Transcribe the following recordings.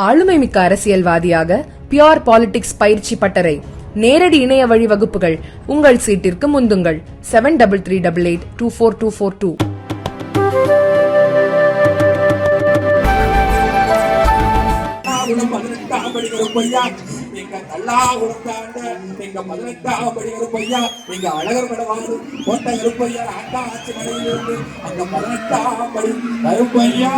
ஆளுமை மிக்க அரசியல்வாதியாக பியோர் பாலிடிக்ஸ் பயிற்சி பட்டறை நேரடி இணைய வழி வகுப்புகள் உங்கள் சீட்டிற்கு முந்துங்கள். Seven double three double eight two four two four two Kallakulam பதினெட்டாம் படி கருப்பையா எங்க பதினெட்டாம் படி கருப்பையா எங்க அழகர் கடவாடு கோட்டை கருப்பையா அண்டா ஆட்சி மலையிலிருந்து அங்க பதினெட்டாம் படி கருப்பையா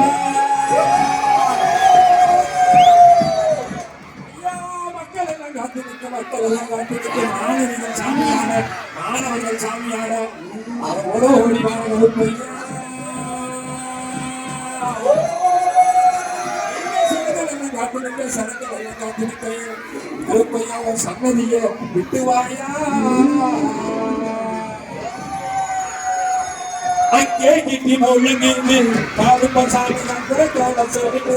எல்லாம் காத்து நிற்க மாணவிகள் சாமியாட மாணவர்கள் சாமியான அவரோட ஓடிவார வகுப்பு காப்பிடுங்க சரங்கள் காப்பிடுங்க கருப்பையா உன் சன்னதிய விட்டு அங்கே கிட்டி மௌலங்கிந்து காலுப்ப சாமி நான் கூட கால சொல்லிட்டு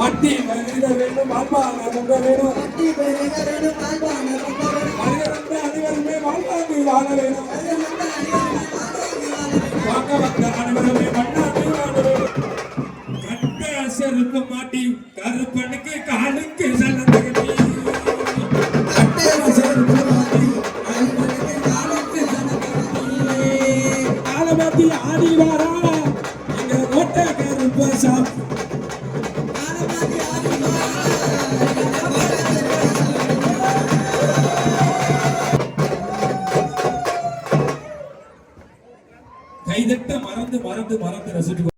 மட்டும் நல்லது கோட்டையாதி வாராலையா கோட்டை கருப்பசாமி மட்டி மனித வேண்டும் மால்பான முக வேணும். மனிதர்ந்த அனைவருமே மால்பாங்கு வாழ வேணும். வாங்க வந்த அனைவருமே மண்ணாக்கு வாழ வேணும். கட்ட செருப்பு மாட்டி கருப்பனுக்கு காலுக்கு சலந்து கட்டி. கட்ட செருப்பு மாட்டி கருப்பனுக்கு காலுக்கு சலந்து கட்டி. காலமாத்தி ஆடி வாரா. எங்க கோட்டை கருப்பசாமி கைதட்ட மறந்து மறந்து மறந்து ரசித்து